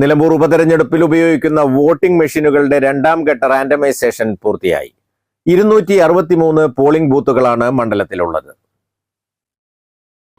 Nilambur ഉപതെരഞ്ഞെടുപ്പിൽ ഉപയോഗിക്കുന്ന voting മെഷീനുകളുടെ രണ്ടാം ഘട്ട റാൻഡമൈസേഷൻ പൂർത്തിയായി. ഇരുന്നൂറ്റി പോളിംഗ് ബൂത്തുകളാണ് മണ്ഡലത്തിലുള്ളത്.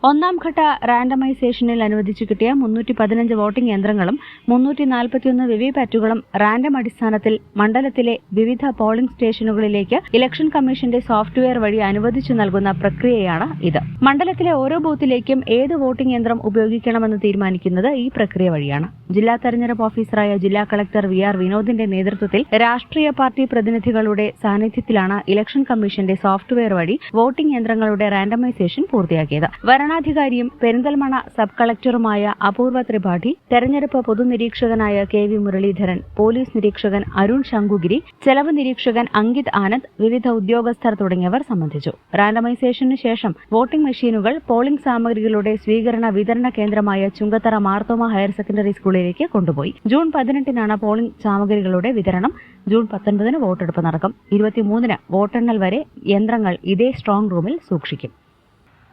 ഒന്നാം ഘട്ട റാൻഡമൈസേഷനിൽ അനുവദിച്ചു കിട്ടിയ മുന്നൂറ്റി പതിനഞ്ച് വോട്ടിംഗ് യന്ത്രങ്ങളും മുന്നൂറ്റി നാൽപ്പത്തിയൊന്ന് വിവിപാറ്റുകളും റാൻഡം അടിസ്ഥാനത്തിൽ മണ്ഡലത്തിലെ വിവിധ പോളിംഗ് സ്റ്റേഷനുകളിലേക്ക് ഇലക്ഷൻ കമ്മീഷന്റെ സോഫ്റ്റ്വെയർ വഴി അനുവദിച്ചു നൽകുന്ന പ്രക്രിയയാണ് ഇത്. മണ്ഡലത്തിലെ ഓരോ ബൂത്തിലേക്കും ഏത് വോട്ടിംഗ് യന്ത്രം ഉപയോഗിക്കണമെന്ന് തീരുമാനിക്കുന്നത് ഈ പ്രക്രിയ വഴിയാണ്. ജില്ലാ തെരഞ്ഞെടുപ്പ് ഓഫീസറായ ജില്ലാ കളക്ടർ വി ആർ വിനോദിന്റെ നേതൃത്വത്തിൽ രാഷ്ട്രീയ പാർട്ടി പ്രതിനിധികളുടെ സാന്നിധ്യത്തിലാണ് ഇലക്ഷൻ കമ്മീഷന്റെ സോഫ്റ്റ്വെയർ വഴി വോട്ടിംഗ് യന്ത്രങ്ങളുടെ റാൻഡമൈസേഷൻ പൂർത്തിയാക്കിയത്. വരണാധികാരിയും പെരിന്തൽമണ സബ് കളക്ടറുമായ അപൂർവ ത്രിപാഠി തെരഞ്ഞെടുപ്പ് പൊതുനിരീക്ഷകനായ കെ വി മുരളീധരൻ പോലീസ് നിരീക്ഷകൻ അരുൺ ശങ്കുഗിരി ചെലവ് നിരീക്ഷകൻ അങ്കിത് ആനന്ദ് വിവിധ ഉദ്യോഗസ്ഥർ തുടങ്ങിയവർ സംബന്ധിച്ചു. റാൻഡമൈസേഷന് ശേഷം വോട്ടിംഗ് മെഷീനുകൾ പോളിംഗ് സാമഗ്രികളുടെ സ്വീകരണ വിതരണ കേന്ദ്രമായ ചുങ്കത്തറ മാർത്തോമ ഹയർ സെക്കൻഡറി സ്കൂളിലേക്ക് കൊണ്ടുപോയി. ജൂൺ പതിനെട്ടിനാണ് പോളിംഗ് സാമഗ്രികളുടെ വിതരണം. ജൂൺ പത്തൊൻപതിന് വോട്ടെടുപ്പ് നടക്കും. ഇരുപത്തിമൂന്നിന് വോട്ടെണ്ണൽ വരെ യന്ത്രങ്ങൾ ഇതേ സ്ട്രോങ് റൂമിൽ സൂക്ഷിക്കും.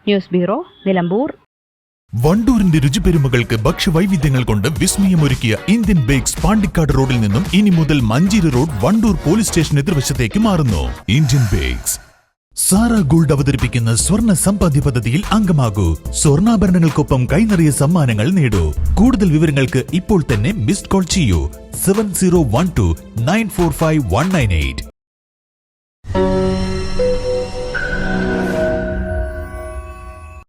News bureau Nilambur. വണ്ടൂരിന്റെ രുചിപെരുമകൾക്ക് ഭക്ഷ്യവൈവിധ്യങ്ങൾ കൊണ്ട് വിസ്മയമൊരുക്കിയ ഇന്ത്യൻ ബേക്സ് പാണ്ടിക്കാട് റോഡിൽ നിന്നും ഇനി മുതൽ Manjeri road Wandoor police station എതിർവശത്തേക്ക് മാറുന്നു. Indian bakes. സാറ ഗോൾഡ് അവതരിപ്പിക്കുന്ന സ്വർണ സമ്പാദ്യ പദ്ധതിയിൽ അംഗമാകൂ. സ്വർണാഭരണങ്ങൾക്കൊപ്പം കൈനിറിയ സമ്മാനങ്ങൾ നേടൂ. കൂടുതൽ വിവരങ്ങൾക്ക് ഇപ്പോൾ തന്നെ മിസ്ഡ് കോൾ ചെയ്യൂ. Seven zero one two nine four five one nine eight.